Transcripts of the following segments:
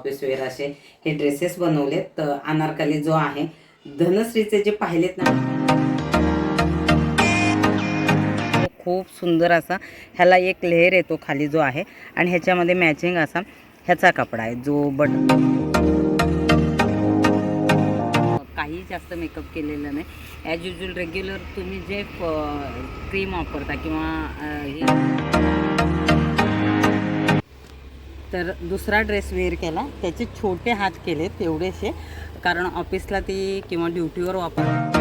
Office wear असे हे dresses बनवलेत. तर अनारकली जो आहे धनश्रीचे जे पाहिलेत ना. खूप सुंदर असा ह्याला एक लेअर येतो खाली जो आहे आणि ह्याच्यामध्ये मॅचिंग असा ह्याचा कपडा आहे जो बट काही जास्त मेकअप केलेलं नाही. ॲज युजल रेग्युलर तुम्ही जे क्रीम वापरता किंवा हे तर दुसरा ड्रेस वेअर केला. त्याचे छोटे हात केले तेवढेसे कारण ऑफिसला ती किंवा ड्युटीवर वापर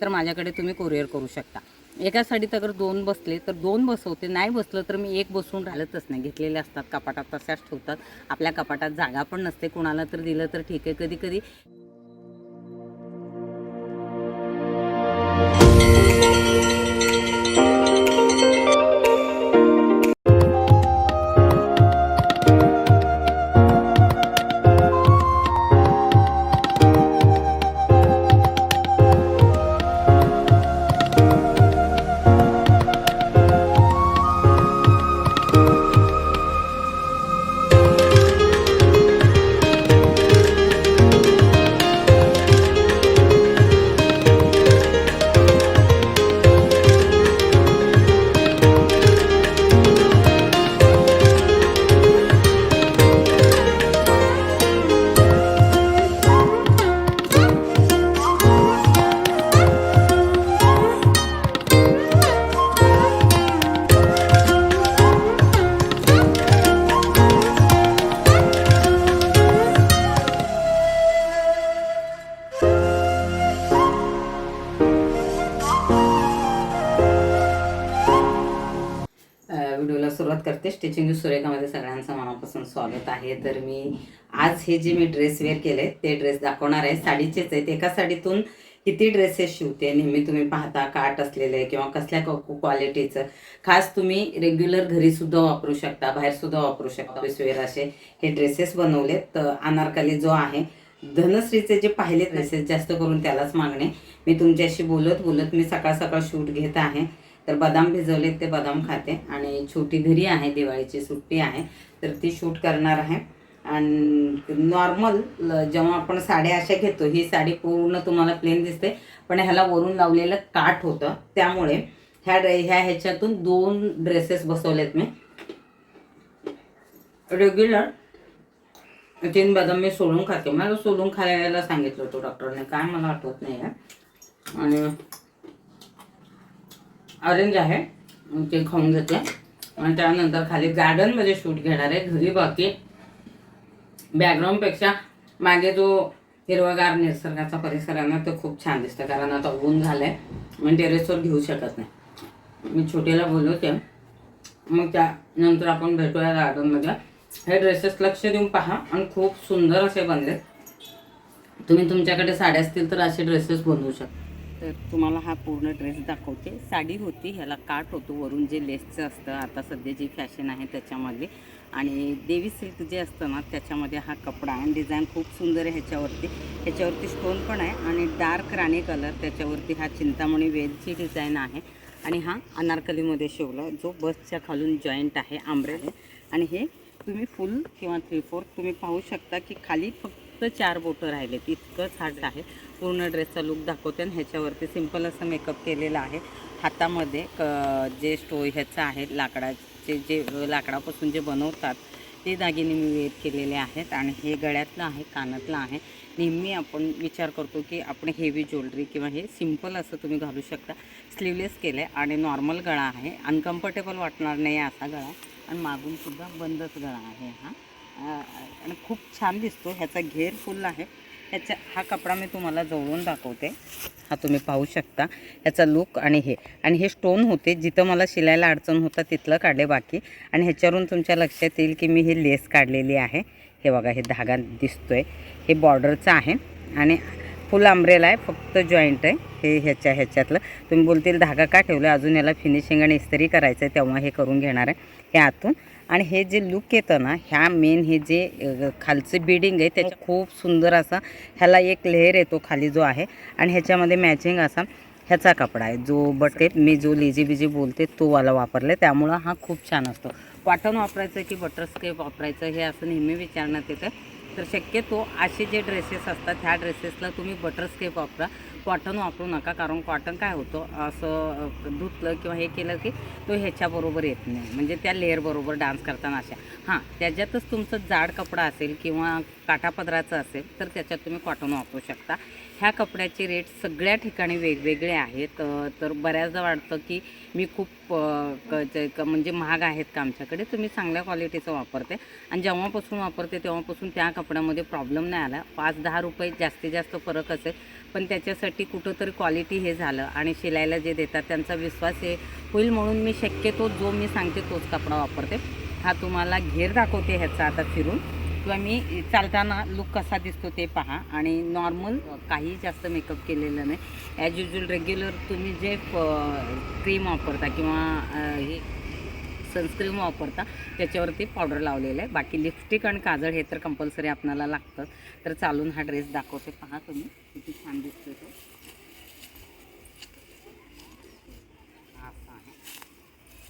तर माझ्याकडे तुम्ही कोरिअर करू शकता. एका साडीत अगर दोन बसले तर दोन बसवते नाही बसलं तर मी एक बसवून राहिलतच नाही. घेतलेले असतात कपाटात तशाच ठेवतात. आपल्या कपाटात जागा पण नसते. कोणाला तर दिलं तर ठीक आहे. कधी कधी मनापासून स्वागत आहे. तर मी आज हे जे मी ड्रेस वेअर केले ते ड्रेस दाखवणार आहे. साडीचेच आहेत. एका साडीतून किती ड्रेसेस शिवते नेहमी तुम्ही पाहता काट असलेले किंवा कसल्या क्वालिटीचं खास तुम्ही रेग्युलर घरी सुद्धा वापरू शकता बाहेर सुद्धा वापरू शकता. ऑफिस वेअर असे हे ड्रेसेस बनवलेत. तर अनारकली जो आहे धनश्रीचे जे पाहिले ड्रेसेस जास्त करून त्यालाच मागणे. मी तुमच्याशी बोलत बोलत मी सकाळ सकाळ शूट घेत आहे. तर बदाम भिजवलेत ते बदाम खाते. आणि छोटी घरी आहे दिवाळीची सुट्टी आहे तर ती शूट करणार आहे. आणि नॉर्मल जेव्हा आपण साड्या अशा घेतो ही साडी पूर्ण तुम्हाला प्लेन दिसते. पण ह्याला वरून लावलेलं काठ होतं. त्यामुळे ह्या ड्रे ह्या ह्याच्यातून दोन ड्रेसेस बसवलेत मी. रेग्युलर तीन बदाम मी सोलून खाते. मला सोलून खायला सांगितलं होतं डॉक्टरने काय मला आठवत नाही आहे आणि ऑरेंज आहे. ते खाऊन घेते. आणि त्यानंतर खाली गार्डनमध्ये शूट घेणार आहे. घरी बाकी बॅकग्राऊंडपेक्षा मागे जो हिरवागार निसर्गाचा परिसर आहे ना तो खूप छान दिसतं कारण आता ऊन झालं आहे मी टेरेसवर घेऊ शकत नाही. मी छोटीला बोलवते. मग त्यानंतर आपण भेटूया गार्डनमध्ये हे ड्रेसेस लक्ष देऊन पहा. आणि खूप सुंदर असे बनले तुम्ही तुमच्याकडे साड्या असतील तर असे ड्रेसेस बनवू शकता. तर तुम्हाला हा पूर्ण ड्रेस दाखवते. साडी होती ह्याला काट होतो वरून जे लेसचं असतं आता सध्या जी फॅशन आहे त्याच्यामध्ये. आणि देवी सिल्क जे असतं ना त्याच्यामध्ये हा कपडा आणि डिझाईन खूप सुंदर आहे ह्याच्यावरती. ह्याच्यावरती स्टोन पण आहे आणि डार्क राणी कलर. त्याच्यावरती हा चिंतामणी वेलची डिझाईन आहे. आणि हा अनारकलीमध्ये शिवला जो बसच्या खालून जॉईंट आहे आंब्रे आणि हे तुम्ही फुल किंवा थ्री फोर्थ तुम्ही पाहू शकता की खाली फक्त चार बोटं राहिले इतकंच हार्ड आहे. पूर्ण ड्रेसचा लुक दाखवते आणि ह्याच्यावरती सिंपल असं मेकअप केलेलं आहे. हातामध्ये क जे स्टो ह्याचं आहे लाकडाचे जे लाकडापासून जे बनवतात ते दागिने मी वेअर केलेले आहेत आणि हे गळ्यातलं आहे कानातलं आहे. नेहमी आपण विचार करतो की आपण हेवी ज्वेलरी किंवा हे सिंपल असं तुम्ही घालू शकता. स्लीवलेस केलं आहे आणि नॉर्मल गळा आहे. अनकम्फर्टेबल वाटणार नाही असा गळा. आणि मागूनसुद्धा बंदच गळा आहे हा. आणि खूप छान दिसतो. ह्याचा घेर फुल आहे. ह्याचा हा कपडा मी तुम्हाला जवळून दाखवते. हा तुम्ही पाहू शकता. ह्याचा लुक आणि हे. आणि हे स्टोन होते. जिथं मला शिलायला अडचण होता तिथलं काढले बाकी. आणि ह्याच्यावरून तुमच्या लक्षात येईल की मी हे लेस काढलेली आहे. हे बघा हे धागा दिसतोय. हे बॉर्डरचं आहे. आणि फुल आंब्रेला आहे. फक्त जॉईंट आहे. हे ह्याच्या ह्याच्यातलं. तुम्ही बोलतील धागा का ठेवलं अजून याला फिनिशिंग आणि इस्त्री करायचं आहे तेव्हा हे करून घेणार आहे. हे आतून. आणि हे जे लुक येतं ना ह्या मेन हे जे खालचं बिडिंग आहे त्याच्या खूप सुंदर असा ह्याला एक लेअर येतो खाली जो आहे आणि ह्याच्यामध्ये मॅचिंग असा ह्याचा कपडा आहे. जो बटे मी जो लेजी बिजी बोलते तो वाला वापरले त्यामुळं हा खूप छान असतो. कॉटन वापरायचं की बटरस्केप वापरायचं हे असं नेहमी विचारण्यात येतं. तर शक्यतो असे जे ड्रेसेस असतात ह्या ड्रेसेसला तुम्ही बटरस्केप वापरा. कॉटन वापरू नका कारण कॉटन काय होतं असं धुतलं किंवा हे केलं की तो ह्याच्याबरोबर येत नाही. म्हणजे त्या लेअरबरोबर डान्स करताना अशा. हां त्याच्यातच तुमचं जाड कपडा असेल किंवा काठापदराचं असेल तर त्याच्यात तुम्ही कॉटन वापरू शकता. ह्या कपड्याचे रेट सगळ्या ठिकाणी वेगवेगळे आहेत. तर बऱ्याचदा वाटतं की मी खूप क- म्हणजे महाग आहेत का आमच्याकडे? तर मी चांगल्या क्वालिटीचं वापरते. आणि जेव्हापासून वापरते तेव्हापासून त्या कपड्यामध्ये प्रॉब्लेम नाही आला. पाच दहा रुपये जास्तीत जास्त फरक असेल. पण त्याच्यासाठी कुठंतरी क्वालिटी हे झालं. आणि शिलायला जे देतात त्यांचा विश्वास हे होईल म्हणून मी शक्यतो जो मी सांगते तोच कपडा वापरते. हा तुम्हाला घेर दाखवते ह्याचा आता फिरून. किंवा मी चालताना लुक कसा दिसतो ते पहा. आणि नॉर्मल काही जास्त मेकअप केलेलं नाही. ॲज युजल रेग्युलर तुम्ही जे क्रीम वापरता किंवा हे सनस्क्रीम वापरता त्याच्यावरती पावडर लावलेलं आहे. बाकी लिपस्टिक आणि काजळ हे तर कंपल्सरी आपणाला लागतं. तर चालून हा ड्रेस दाखवते. पहा तुम्ही किती छान दिसतो तो असा आहे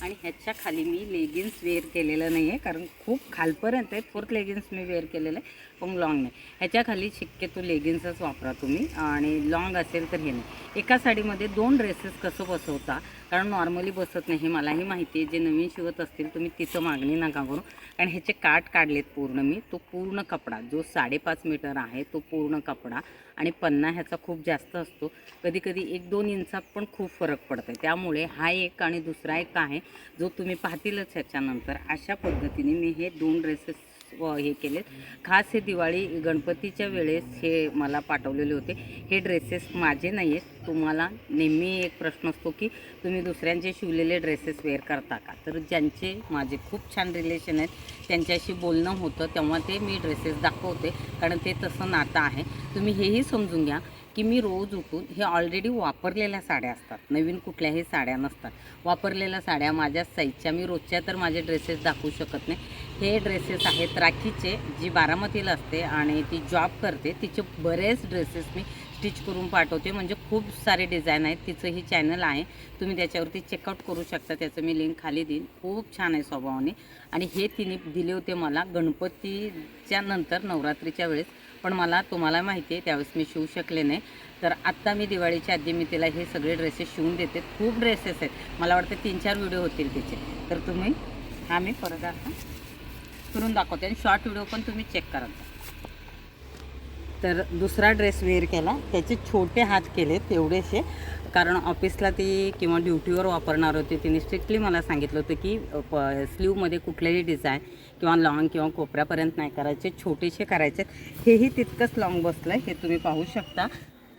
आणि ह्याच्या खाली मी लेगिन्स वेअर केलेलं नाही आहे कारण खूप खालपर्यंत आहे. फोर्थ लेगिन्स मी वेअर केलेलं आहे. पण लाँग नाही. ह्याच्याखाली शक्यतो लेगिन्सच वापरा तुम्ही आणि लाँग असेल तर हे नाही. एका साडीमध्ये दोन ड्रेसेस कसं बसवता? कारण नॉर्मली बसत नाही हे मलाही माहिती आहे. जे नवीन शिवत असतील तुम्ही तिचं मागणी नका करू. कारण ह्याचे काट काढलेत पूर्ण मी. तो पूर्ण कपडा जो साडेपाच मीटर आहे तो पूर्ण कपडा. आणि पन्ना ह्याचा खूप जास्त असतो. कधी कधी एक दोन इंचात पण खूप फरक पडतो त्यामुळे हा एक आणि दुसरा एक आहे जो तुम्ही पाहतीलच ह्याच्यानंतर. अशा पद्धतीने मी हे दोन ड्रेसेस हे केलेत. खास हे दिवाळी गणपतीच्या वेळेस हे मला पाठवलेले होते. हे ड्रेसेस माझे नाही आहेत तुम्हाला नेहमी एक प्रश्न असतो की तुम्ही दुसऱ्यांचे शिवलेले ड्रेसेस वेअर करता का? तर ज्यांचे माझे खूप छान रिलेशन आहेत त्यांच्याशी बोलणं होतं तेव्हा ते मी ड्रेसेस दाखवते कारण ते तसं नातं आहे. तुम्ही हेही समजून घ्या की मी रोज उठून हे ऑलरेडी वापरलेल्या साड्या असतात. नवीन कुठल्याही साड्या नसतात. वापरलेल्या साड्या माझ्या साईजच्या. मी रोजच्या तर माझे ड्रेसेस दाखवू शकत नाही. हे ड्रेसेस आहेत राखीचे जी बारामतीला असते आणि ती जॉब करते तिचे बरेच ड्रेसेस मी स्टिच करून पाठवते. म्हणजे खूप सारे डिझाईन आहेत तिचं ही चॅनल आहे. तुम्ही त्याच्यावरती चेकआउट करू शकता त्याचं मी लिंक खाली देईन. खूप छान आहे स्वभावाने. आणि हे तिने दिले होते मला गणपतीच्या नंतर नवरात्रीच्या वेळेस. पण मला तुम्हाला माहिती आहे त्यावेळेस मी शिवू शकले नाही. तर आत्ता मी दिवाळीच्या आधी मी तिला हे सगळे ड्रेसेस शिवून देते. खूप ड्रेसेस आहेत. मला वाटतं तीन चार व्हिडिओ होतील तिचे. तर तुम्ही हा मी परत आता करून दाखवते आणि शॉर्ट व्हिडिओ पण तुम्ही चेक करा तर दुसरा ड्रेस वेअर केला. त्याचे छोटे हात केले तेवढेसे कारण ऑफिसला ती किंवा ड्युटीवर वापरणार होती तिने स्ट्रिक्टली मला सांगितलं होतं की प स्लीवमध्ये कुठलेही डिझाईन किंवा लॉंग किंवा कोपऱ्यापर्यंत नाही करायचे छोटेसे करायचे हेही तितकंच लॉंग बसलं आहे हे तुम्ही पाहू शकता.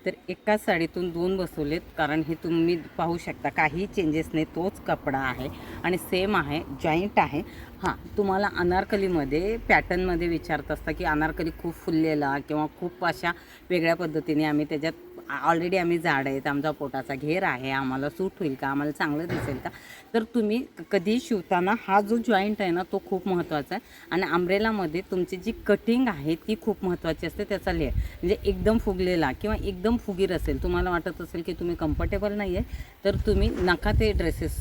तर एकाच साडीतून दोन बसवलेत कारण हे तुम्ही पाहू शकता काही चेंजेस नाही तोच कपडा आहे आणि सेम आहे जॉईंट आहे. हां तुम्हाला अनारकलीमध्ये पॅटर्नमध्ये विचारत असता की अनारकली खूप फुललेला किंवा खूप अशा वेगळ्या पद्धतीने आम्ही त्याच्यात ऑलरेडी आम्ही झाड आहेत आमचा पोटाचा घेर आहे आम्हाला सूट होईल का आम्हाला चांगलं दिसेल का? तर तुम्ही कधी शिवताना हा जो जॉईंट आहे ना तो खूप महत्त्वाचा आहे. आणि आंब्रेलामध्ये तुमची जी कटिंग आहे ती खूप महत्त्वाची असते त्याचा लेअर म्हणजे एकदम फुगलेला किंवा एकदम फुगीर असेल तुम्हाला वाटत असेल की तुम्ही कम्फर्टेबल नाही आहे तर तुम्ही नका ते ड्रेसेस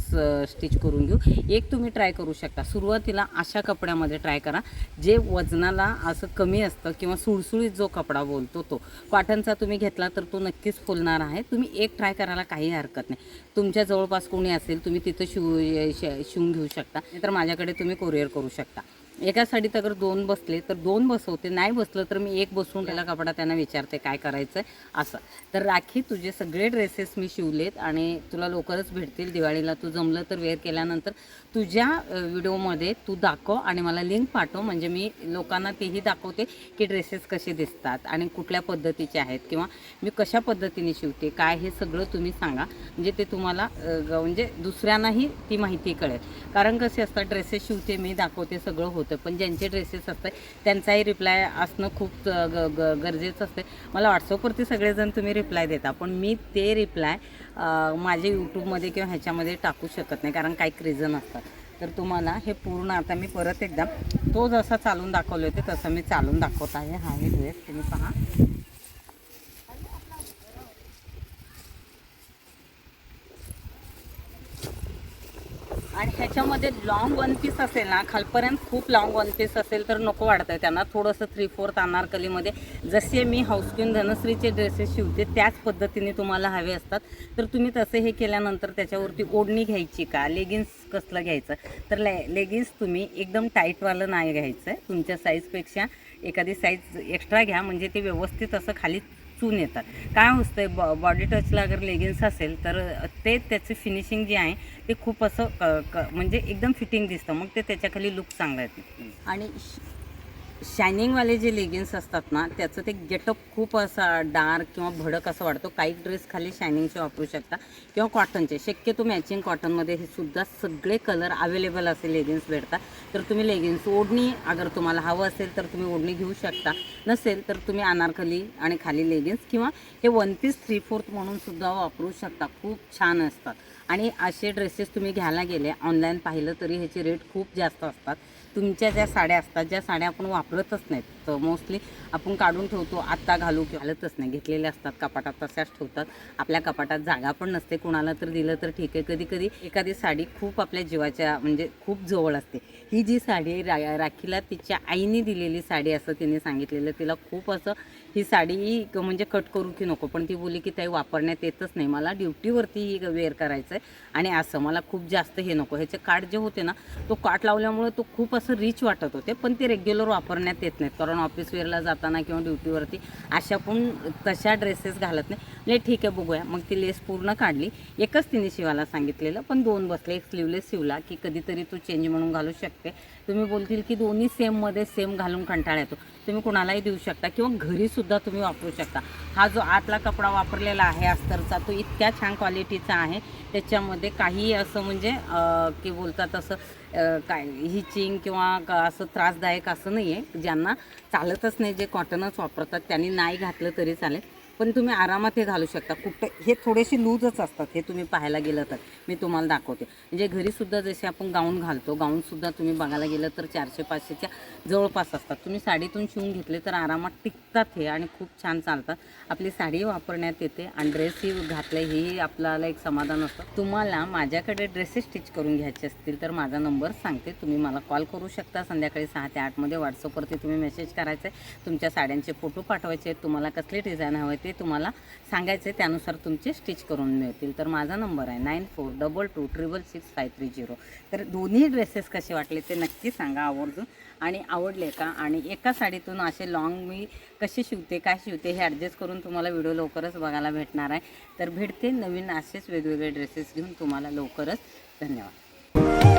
स्टिच करून घेऊ. एक तुम्ही ट्राय करू शकता. सुरुवातीला अशा कपड्यामध्ये ट्राय करा जे वजनाला असं कमी असतं किंवा सुळसुळीत जो कपडा बोलतो तो. कॉटनचा तुम्ही घेतला तर तो नक्की नक्कीच फुलणार आहे. तुम्ही एक ट्राय करायला काही हरकत नाही. तुमच्या जवळपास कोणी असेल तुम्ही तिथं शिव शिवून घेऊ शकता. नाहीतर माझ्याकडे तुम्ही कोरिअर करू शकता. एका साडीत अगर दोन बसले तर दोन बसवते नाही बसलं तर मी एक बसवून त्याला कपडा त्यांना विचारते काय करायचं आहे असं. तर राखी तुझे सगळे ड्रेसेस मी शिवलेत आणि तुला लवकरच भेटतील. दिवाळीला तू जमलं तर वेअर केल्यानंतर तुझ्या व्हिडिओमध्ये तू दाखव आणि मला लिंक पाठव. म्हणजे मी लोकांना तेही दाखवते की ड्रेसेस कसे दिसतात आणि कुठल्या पद्धतीचे आहेत किंवा मी कशा पद्धतीने शिवते काय हे सगळं तुम्ही सांगा. म्हणजे ते तुम्हाला ग- म्हणजे दुसऱ्यांनाही ती माहिती कळेल. कारण कसे असतात ड्रेसेस शिवते मी दाखवते सगळं होतं. पण ज्यांचे ड्रेसेस असतात त्यांचाही रिप्लाय असणं खूप ग ग गरजेचं असते मला व्हॉट्सअपवरती सगळेजण तुम्ही रिप्लाय देता पण मी ते रिप्लाय माझ्या यूट्यूबमध्ये किंवा ह्याच्यामध्ये टाकू शकत नाही कारण काही रिझन असतात तर तुम्हाला हे पूर्ण आता मी परत एकदा तो जसा चालून दाखवले होते तसं मी चालून दाखवत आहे. हा हे ड्रेस तुम्ही पहा. आणि ह्याच्यामध्ये लॉंग वन पीस असेल ना खालपर्यंत खूप लॉंग वन पीस असेल तर नको वाटतंय त्यांना. थोडंसं थ्री फोर्थ अनारकलीमध्ये जसे मी हाऊसक्वीन धनश्रीचे ड्रेसेस शिवते त्याच पद्धतीने तुम्हाला हवे असतात. तर तुम्ही तसे हे केल्यानंतर त्याच्यावरती ओढणी घ्यायची का? लेगिन्स कसलं घ्यायचं? तर ले लेगिन्स तुम्ही एकदम टाईटवालं नाही घ्यायचं. तुमच्या साईजपेक्षा एखादी साईज एक्स्ट्रा घ्या. म्हणजे ते व्यवस्थित असं खाली चून येतात. काय होतंय बॉ बॉडी टचला अगर लेगिन्स असेल तर ते त्याचं फिनिशिंग जे आहे ते खूप असं क क म्हणजे एकदम फिटिंग दिसतं. मग ते त्याच्याखाली लुक चांगला येते. आणि शायनिंगवाले जे लेगिन्स असतात ना त्याचं ते गेटअप खूप असा डार्क किंवा भडक असं वाटतो काही ड्रेस खाली शायनिंगचे वापरू शकता. किंवा कॉटनचे शक्यतो मॅचिंग कॉटनमध्ये हे सुद्धा सगळे कलर अवेलेबल असे लेगिन्स भेटतात. तर तुम्ही लेगिन्स ओढणी अगर तुम्हाला हवं असेल तर तुम्ही ओढणी घेऊ शकता. नसेल तर तुम्ही अनारकली आणि खाली लेगिन्स किंवा हे वन पीस थ्री फोर्थ म्हणून सुद्धा वापरू शकता. खूप छान असतात. आणि असे ड्रेसेस तुम्ही घ्यायला गेले ऑनलाईन पाहिलं तरी ह्याचे रेट खूप जास्त असतात. तुमच्या ज्या साड्या असतात ज्या साड्या आपण वापरतच नाहीत. तर मोस्टली आपण काढून ठेवतो आत्ता घालू की घालतच नाही. घेतलेल्या असतात कपाटात तशाच ठेवतात. आपल्या कपाटात जागा पण नसते. कुणाला तर दिलं तर ठीक आहे. कधी कधी एखादी साडी खूप आपल्या जीवाच्या म्हणजे खूप जवळ असते. ही जी साडी रा राखीला तिच्या आईने दिलेली साडी असं तिने सांगितलेलं तिला खूप असं ही साडी क- म्हणजे कट करू की नको पण ती बोली की ताई वापरण्यात येतच नाही मला ड्युटीवरती ही वेअर करायचं आहे आणि असं मला खूप जास्त हे नको. ह्याचे काट जे होते ना तो काट लावल्यामुळे तो खूप असं रिच वाटत होते पण ते रेग्युलर वापरण्यात येत नाहीत. कारण ऑफिस वेअरला जाताना किंवा ड्युटीवरती अशा पण तशा ड्रेसेस घालत नाही. म्हणजे ठीक आहे बघूया. मग ती लेस पूर्ण काढली. एकच तिने शिवायला सांगितलेलं पण दोन बसले एक स्लीवलेस शिवला की कधीतरी तू चेंज म्हणून घालू शकते. तुम्ही बोलतील की दोन्ही सेममध्ये सेम घालून कंटाळा येतो. तुम्ही कुणालाही देऊ शकता किंवा घरीसुद्धा तुम्ही वापरू शकता. हा जो आतला कपडा वापरलेला आहे अस्तरचा तो इतक्या छान क्वालिटीचा आहे. त्याच्यामध्ये काही असं म्हणजे की बोलतात असं काय हिचिंग किंवा क- असं त्रासदायक असं नाही आहे ज्यांना चालतच नाही जे कॉटनच वापरतात त्यांनी नाही घातलं तरी चालेल. पण तुम्ही आरामात हे घालू शकता. कुठं हे थोडेसे लूजच असतात हे तुम्ही पाहायला गेलं तर. मी तुम्हाला दाखवते. म्हणजे घरीसुद्धा जसे आपण गाऊन घालतो गाऊनसुद्धा तुम्ही बघायला गेलं तर चारशे पाचशेच्या जवळपास असतात. तुम्ही साडीतून शिवून घेतले तर आरामात टिकतात हे आणि खूप छान चालतात. आपली साडी वापरण्यात येते आणि ड्रेसही घातले हेही आपल्याला एक समाधान असतं. तुम्हाला माझ्याकडे ड्रेसेस स्टिच करून घ्यायचे असतील तर माझा नंबर सांगते. तुम्ही मला कॉल करू शकता. संध्याकाळी सहा ते आठमध्ये व्हॉट्सअपवरती तुम्ही मेसेज करायचे तुमच्या साड्यांचे फोटो पाठवायचे आहेत. तुम्हाला कसले डिझाईन हवे ते तुम्हाला सांगायचे त्यानुसार तुमचे स्टिच करून मिळतील. तर माझा नंबर आहे nine four double two triple six five three zero. तर दोन्ही ड्रेसेस कसे वाटले ते नक्की सांगा आवर्जून. आणि आवडले का? आणि एका साडीतून असे लॉंग मी कसे शिवते काय शिवते हे ॲडजस्ट करून तुम्हाला व्हिडिओ लवकरच बघायला भेटणार आहे. तर भेटते नवीन असेच वेगवेगळे ड्रेसेस घेऊन तुम्हाला लवकरच. धन्यवाद.